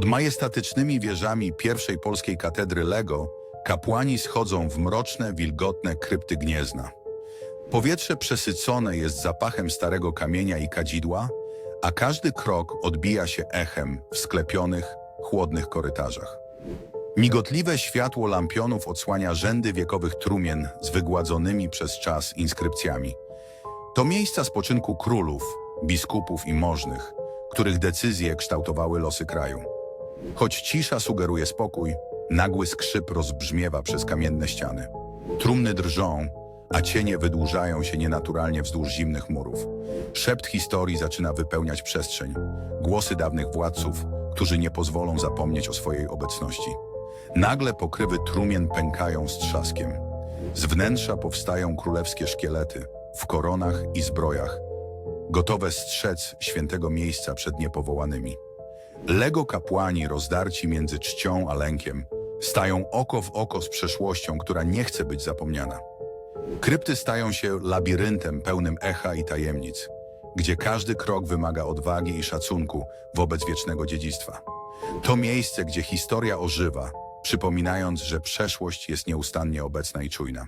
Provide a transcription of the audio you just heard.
Pod majestatycznymi wieżami pierwszej polskiej katedry Lego kapłani schodzą w mroczne, wilgotne krypty Gniezna. Powietrze przesycone jest zapachem starego kamienia i kadzidła, a każdy krok odbija się echem w sklepionych, chłodnych korytarzach. Migotliwe światło lampionów odsłania rzędy wiekowych trumien z wygładzonymi przez czas inskrypcjami. To miejsca spoczynku królów, biskupów i możnych, których decyzje kształtowały losy kraju. Choć cisza sugeruje spokój, nagły skrzyp rozbrzmiewa przez kamienne ściany. Trumny drżą, a cienie wydłużają się nienaturalnie wzdłuż zimnych murów. Szept historii zaczyna wypełniać przestrzeń. Głosy dawnych władców, którzy nie pozwolą zapomnieć o swojej obecności. Nagle pokrywy trumien pękają z trzaskiem. Z wnętrza powstają królewskie szkielety w koronach i zbrojach, gotowe strzec świętego miejsca przed niepowołanymi. Lego kapłani rozdarci między czcią a lękiem stają oko w oko z przeszłością, która nie chce być zapomniana. Krypty stają się labiryntem pełnym echa i tajemnic, gdzie każdy krok wymaga odwagi i szacunku wobec wiecznego dziedzictwa. To miejsce, gdzie historia ożywa, przypominając, że przeszłość jest nieustannie obecna i czujna.